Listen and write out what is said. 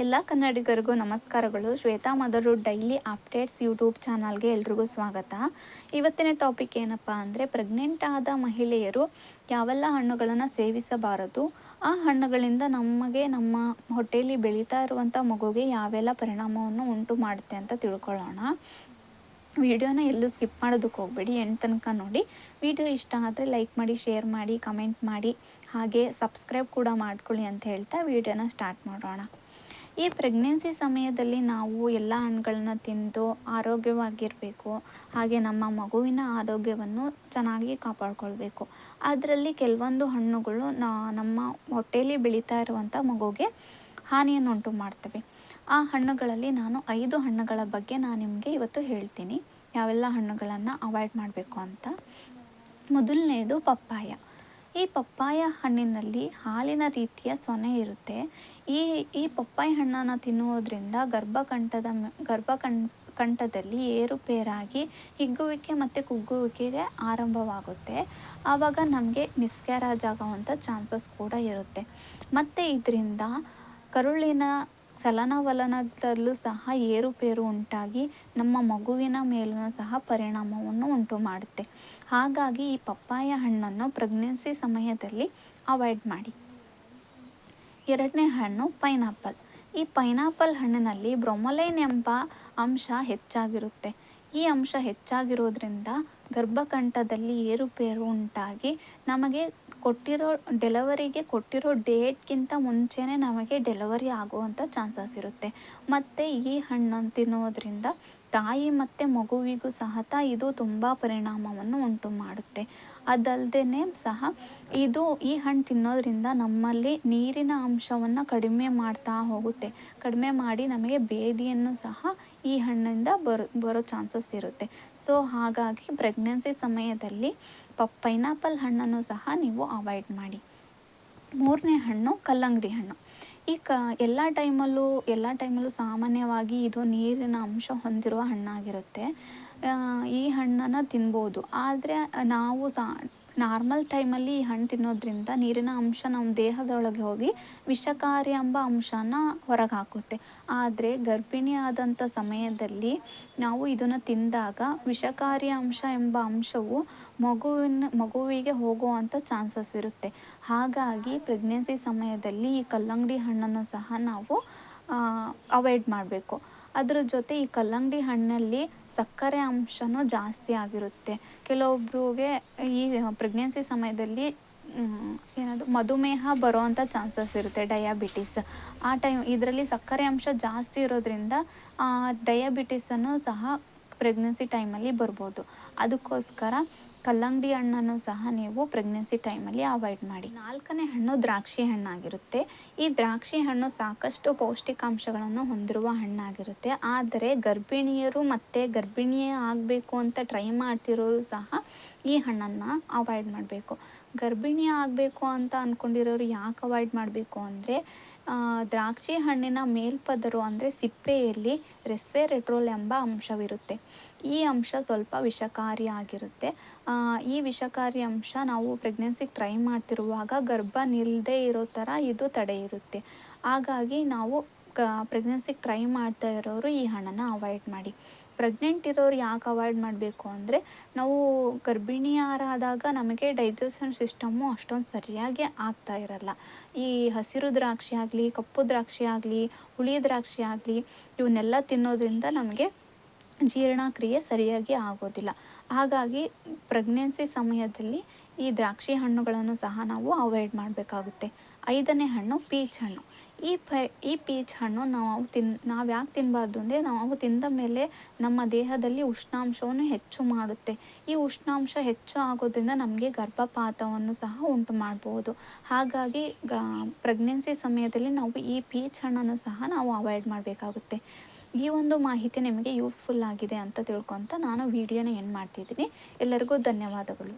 ಎಲ್ಲ ಕನ್ನಡಿಗರಿಗೂ ನಮಸ್ಕಾರಗಳು. Shweta mother daily updates YouTube ಚಾನಲ್ಗೆ ಎಲ್ರಿಗೂ ಸ್ವಾಗತ. ಇವತ್ತಿನ ಟಾಪಿಕ್ ಏನಪ್ಪ ಅಂದರೆ ಪ್ರೆಗ್ನೆಂಟ್ ಆದ ಮಹಿಳೆಯರು ಯಾವೆಲ್ಲ ಹಣ್ಣುಗಳನ್ನು ಸೇವಿಸಬಾರದು? ಆ ಹಣ್ಣುಗಳಿಂದ ನಮಗೆ ನಮ್ಮ ಹೊಟ್ಟೆಯಲ್ಲಿ ಬೆಳೀತಾ ಇರುವಂಥ ಮಗುಗೆ ಯಾವೆಲ್ಲ ಪರಿಣಾಮವನ್ನು ಉಂಟು ಮಾಡುತ್ತೆ ಅಂತ ತಿಳ್ಕೊಳ್ಳೋಣ. ವಿಡಿಯೋನ ಎಲ್ಲೂ ಸ್ಕಿಪ್ ಮಾಡೋದಕ್ಕೆ ಹೋಗಬೇಡಿ. ಎಂಟು ತನಕ ನೋಡಿ. ವಿಡಿಯೋ ಇಷ್ಟ ಆದರೆ ಲೈಕ್ ಮಾಡಿ, ಶೇರ್ ಮಾಡಿ, ಕಮೆಂಟ್ ಮಾಡಿ. ಹಾಗೆ ಸಬ್ಸ್ಕ್ರೈಬ್ ಕೂಡ ಮಾಡ್ಕೊಳ್ಳಿ ಅಂತ ಹೇಳ್ತಾ ವಿಡಿಯೋನ ಸ್ಟಾರ್ಟ್ ಮಾಡೋಣ. ಈ ಪ್ರೆಗ್ನೆನ್ಸಿ ಸಮಯದಲ್ಲಿ ನಾವು ಎಲ್ಲ ಹಣ್ಣುಗಳನ್ನ ತಿಂದು ಆರೋಗ್ಯವಾಗಿರಬೇಕು. ಹಾಗೆ ನಮ್ಮ ಮಗುವಿನ ಆರೋಗ್ಯವನ್ನು ಚೆನ್ನಾಗಿ ಕಾಪಾಡಿಕೊಳ್ಬೇಕು. ಅದರಲ್ಲಿ ಕೆಲವೊಂದು ಹಣ್ಣುಗಳು ನಮ್ಮ ಹೊಟ್ಟೆಯಲ್ಲಿ ಬೆಳೀತಾ ಇರುವಂಥ ಮಗುಗೆ ಹಾನಿಯನ್ನುಂಟು ಮಾಡ್ತವೆ. ಆ ಹಣ್ಣುಗಳಲ್ಲಿ ನಾನು ಐದು ಹಣ್ಣುಗಳ ಬಗ್ಗೆ ನಾನು ನಿಮಗೆ ಇವತ್ತು ಹೇಳ್ತೀನಿ. ಯಾವೆಲ್ಲ ಹಣ್ಣುಗಳನ್ನು ಅವಾಯ್ಡ್ ಮಾಡಬೇಕು ಅಂತ. ಮೊದಲನೇದು ಪಪ್ಪಾಯ. ಈ ಪಪ್ಪಾಯ ಹಣ್ಣಿನಲ್ಲಿ ಹಾಲಿನ ರೀತಿಯ ಸೊನೆ ಇರುತ್ತೆ. ಈ ಈ ಪಪ್ಪಾಯ ಹಣ್ಣನ್ನು ತಿನ್ನುವುದರಿಂದ ಗರ್ಭಕಂಠದ ಗರ್ಭಕಣ್ ಕಂಠದಲ್ಲಿ ಏರುಪೇರಾಗಿ ಹಿಗ್ಗುವಿಕೆ ಮತ್ತು ಕುಗ್ಗುವಿಕೆಗೆ ಆರಂಭವಾಗುತ್ತೆ. ಆವಾಗ ನಮಗೆ ಮಿಸ್ಕ್ಯಾರೇಜ್ ಆಗೋವಂಥ ಚಾನ್ಸಸ್ ಕೂಡ ಇರುತ್ತೆ. ಮತ್ತು ಇದರಿಂದ ಕರುಳಿನ ಚಲನವಲನದಲ್ಲೂ ಸಹ ಏರುಪೇರು ಉಂಟಾಗಿ ನಮ್ಮ ಮಗುವಿನ ಮೇಲೂ ಸಹ ಪರಿಣಾಮವನ್ನು ಉಂಟು ಮಾಡುತ್ತೆ. ಹಾಗಾಗಿ ಈ ಪಪ್ಪಾಯ ಹಣ್ಣನ್ನು ಪ್ರೆಗ್ನೆನ್ಸಿ ಸಮಯದಲ್ಲಿ ಅವಾಯ್ಡ್ ಮಾಡಿ. ಎರಡನೇ ಹಣ್ಣು ಪೈನಾಪಲ್ ಈ ಪೈನಾಪಲ್ ಹಣ್ಣಿನಲ್ಲಿ ಬ್ರೊಮೊಲೈನ್ ಎಂಬ ಅಂಶ ಹೆಚ್ಚಾಗಿರುತ್ತೆ. ಈ ಅಂಶ ಹೆಚ್ಚಾಗಿರೋದ್ರಿಂದ ಗರ್ಭಕಂಠದಲ್ಲಿ ಏರುಪೇರು ಉಂಟಾಗಿ ನಮಗೆ ಕೊಟ್ಟಿರೋ ಡೆಲವರಿಗೆ ಕೊಟ್ಟಿರೋ ಡೇಟ್ಗಿಂತ ಮುಂಚೆನೇ ನಮಗೆ ಡೆಲವರಿ ಆಗುವಂಥ ಚಾನ್ಸಸ್ ಇರುತ್ತೆ. ಮತ್ತು ಈ ಹಣ್ಣನ್ನು ತಿನ್ನೋದ್ರಿಂದ ತಾಯಿ ಮತ್ತು ಮಗುವಿಗೂ ಸಹಿತ ಇದು ತುಂಬ ಪರಿಣಾಮವನ್ನು ಉಂಟು ಮಾಡುತ್ತೆ. ಅದಲ್ಲದೆ ಸಹ ಇದು ಈ ಹಣ್ಣು ತಿನ್ನೋದ್ರಿಂದ ನಮ್ಮಲ್ಲಿ ನೀರಿನ ಅಂಶವನ್ನು ಕಡಿಮೆ ಮಾಡ್ತಾ ಹೋಗುತ್ತೆ. ಕಡಿಮೆ ಮಾಡಿ ನಮಗೆ ಬೇದಿಯನ್ನು ಸಹ ಈ ಹಣ್ಣಿಂದ ಬರೋ ಬರೋ ಚಾನ್ಸಸ್ ಇರುತ್ತೆ. ಸೊ ಹಾಗಾಗಿ ಪ್ರೆಗ್ನೆನ್ಸಿ ಸಮಯದಲ್ಲಿ ಪ ಪೈನಾಪಲ್ ಹಣ್ಣನ್ನು ಸಹ ನೀವು ಅವಾಯ್ಡ್ ಮಾಡಿ. ಮೂರನೇ ಹಣ್ಣು ಕಲ್ಲಂಗಡಿ ಹಣ್ಣು. ಈ ಕ, ಎಲ್ಲ ಟೈಮಲ್ಲೂ ಎಲ್ಲ ಟೈಮಲ್ಲೂ ಸಾಮಾನ್ಯವಾಗಿ ಇದು ನೀರಿನ ಅಂಶ ಹೊಂದಿರುವ ಹಣ್ಣಾಗಿರುತ್ತೆ. ಈ ಹಣ್ಣನ್ನು ತಿನ್ಬೋದು. ಆದರೆ ನಾವು ಸಾ ನಾರ್ಮಲ್ ಟೈಮಲ್ಲಿ ಈ ಹಣ್ಣು ತಿನ್ನೋದ್ರಿಂದ ನೀರಿನ ಅಂಶ ನಮ್ಮ ದೇಹದೊಳಗೆ ಹೋಗಿ ವಿಷಕಾರಿ ಎಂಬ ಅಂಶನ ಹೊರಗೆ ಹಾಕುತ್ತೆ. ಆದರೆ ಗರ್ಭಿಣಿ ಆದಂಥ ಸಮಯದಲ್ಲಿ ನಾವು ಇದನ್ನು ತಿಂದಾಗ ವಿಷಕಾರಿ ಅಂಶ ಎಂಬ ಅಂಶವು ಮಗುವಿನ, ಮಗುವಿಗೆ ಹೋಗುವಂಥ ಚಾನ್ಸಸ್ ಇರುತ್ತೆ. ಹಾಗಾಗಿ ಪ್ರೆಗ್ನೆನ್ಸಿ ಸಮಯದಲ್ಲಿ ಈ ಕಲ್ಲಂಗಡಿ ಹಣ್ಣನ್ನು ಸಹ ನಾವು ಅವಾಯ್ಡ್ ಮಾಡಬೇಕು. ಅದ್ರ ಜೊತೆ ಈ ಕಲ್ಲಂಗಡಿ ಹಣ್ಣಲ್ಲಿ ಸಕ್ಕರೆ ಅಂಶನೂ ಜಾಸ್ತಿ ಆಗಿರುತ್ತೆ. ಕೆಲವೊಬ್ರಿಗೆ ಈ ಪ್ರೆಗ್ನೆನ್ಸಿ ಸಮಯದಲ್ಲಿ ಏನದು, ಮಧುಮೇಹ ಬರೋವಂಥ ಚಾನ್ಸಸ್ ಇರುತ್ತೆ ಡಯಾಬಿಟಿಸ್ ಆ ಟೈಮ್ ಇದರಲ್ಲಿ ಸಕ್ಕರೆ ಅಂಶ ಜಾಸ್ತಿ ಇರೋದ್ರಿಂದ ಡಯಾಬಿಟಿಸನ್ನು ಸಹ ಪ್ರೆಗ್ನೆನ್ಸಿ ಟೈಮಲ್ಲಿ ಬರ್ಬೋದು. ಅದಕ್ಕೋಸ್ಕರ ಕಲ್ಲಂಗಡಿ ಹಣ್ಣನ್ನು ಸಹ ನೀವು ಪ್ರೆಗ್ನೆನ್ಸಿ ಟೈಮಲ್ಲಿ ಅವಾಯ್ಡ್ ಮಾಡಿ. ನಾಲ್ಕನೇ ಹಣ್ಣು ದ್ರಾಕ್ಷಿ ಹಣ್ಣಾಗಿರುತ್ತೆ. ಈ ದ್ರಾಕ್ಷಿ ಹಣ್ಣು ಸಾಕಷ್ಟು ಪೌಷ್ಟಿಕಾಂಶಗಳನ್ನು ಹೊಂದಿರುವ ಹಣ್ಣಾಗಿರುತ್ತೆ. ಆದರೆ ಗರ್ಭಿಣಿಯರು ಮತ್ತು ಗರ್ಭಿಣಿಯೇ ಆಗಬೇಕು ಅಂತ ಟ್ರೈ ಮಾಡ್ತಿರೋರು ಸಹ ಈ ಹಣ್ಣನ್ನು ಅವಾಯ್ಡ್ ಮಾಡಬೇಕು. ಗರ್ಭಿಣಿ ಆಗಬೇಕು ಅಂತ ಅಂದ್ಕೊಂಡಿರೋರು ಯಾಕೆ ಅವಾಯ್ಡ್ ಮಾಡಬೇಕು ಅಂದರೆ ದ್ರಾಕ್ಷಿ ಹಣ್ಣಿನ ಮೇಲ್ಪದರು ಅಂದರೆ ಸಿಪ್ಪೆಯಲ್ಲಿ ರೆಸ್ವೆರೆಟ್ರೋಲ್ ಎಂಬ ಅಂಶವಿರುತ್ತೆ. ಈ ಅಂಶ ಸ್ವಲ್ಪ ವಿಷಕಾರಿ ಆಗಿರುತ್ತೆ. ಈ ವಿಷಕಾರಿ ಅಂಶ ನಾವು ಪ್ರೆಗ್ನೆನ್ಸಿಗೆ ಟ್ರೈ ಮಾಡ್ತಿರುವಾಗ ಗರ್ಭ ನಿಲ್ಲದೆ ಇರೋ ಥರ ಇದು ತಡೆ ಇರುತ್ತೆ ಹಾಗಾಗಿ ನಾವು ಕ ಪ್ರೆಗ್ನೆನ್ಸಿಗೆ ಟ್ರೈ ಮಾಡ್ತಾ ಇರೋರು ಈ ಹಣ್ಣನ್ನು ಅವಾಯ್ಡ್ ಮಾಡಿ. ಪ್ರೆಗ್ನೆಂಟ್ ಇರೋರು ಯಾಕೆ ಅವಾಯ್ಡ್ ಮಾಡಬೇಕು ಅಂದರೆ, ನಾವು ಗರ್ಭಿಣಿಯರಾದಾಗ ನಮಗೆ ಡೈಜೆಷನ್ ಸಿಸ್ಟಮ್ಮು ಅಷ್ಟೊಂದು ಸರಿಯಾಗಿ ಆಗ್ತಾ ಇರಲ್ಲ. ಈ ಹಸಿರು ದ್ರಾಕ್ಷಿ ಆಗಲಿ, ಕಪ್ಪು ದ್ರಾಕ್ಷಿ ಆಗಲಿ, ಹುಳಿ ದ್ರಾಕ್ಷಿ ಆಗಲಿ, ಇವನ್ನೆಲ್ಲ ತಿನ್ನೋದ್ರಿಂದ ನಮಗೆ ಜೀರ್ಣಕ್ರಿಯೆ ಸರಿಯಾಗಿ ಆಗೋದಿಲ್ಲ. ಹಾಗಾಗಿ ಪ್ರೆಗ್ನೆನ್ಸಿ ಸಮಯದಲ್ಲಿ ಈ ದ್ರಾಕ್ಷಿ ಹಣ್ಣುಗಳನ್ನು ಸಹ ನಾವು ಅವಾಯ್ಡ್ ಮಾಡಬೇಕಾಗುತ್ತೆ. ಐದನೇ ಹಣ್ಣು ಪೀಚ್ ಹಣ್ಣು. ಈ ಪೈ, ಈ ಪೀಚ್ ಹಣ್ಣು ನಾವು ತಿನ್ ನಾವು ಯಾಕೆ ತಿನ್ನಬಾರ್ದು ಅಂದರೆ ನಾವು ತಿಂದ ಮೇಲೆ ನಮ್ಮ ದೇಹದಲ್ಲಿ ಉಷ್ಣಾಂಶವನ್ನು ಹೆಚ್ಚು ಮಾಡುತ್ತೆ. ಈ ಉಷ್ಣಾಂಶ ಹೆಚ್ಚು ಆಗೋದ್ರಿಂದ ನಮಗೆ ಗರ್ಭಪಾತವನ್ನು ಸಹ ಉಂಟು ಮಾಡಬಹುದು ಹಾಗಾಗಿ ಗ ಪ್ರೆಗ್ನೆನ್ಸಿ ಸಮಯದಲ್ಲಿ ನಾವು ಈ ಪೀಚ್ ಹಣ್ಣನ್ನು ಸಹ ನಾವು ಅವಾಯ್ಡ್ ಮಾಡಬೇಕಾಗುತ್ತೆ. ಈ ಒಂದು ಮಾಹಿತಿ ನಿಮಗೆ ಯೂಸ್ಫುಲ್ ಆಗಿದೆ ಅಂತ ತಿಳ್ಕೊತ ನಾನು ವಿಡಿಯೋನ ಏನು ಮಾಡ್ತಿದ್ದೀನಿ. ಎಲ್ಲರಿಗೂ ಧನ್ಯವಾದಗಳು.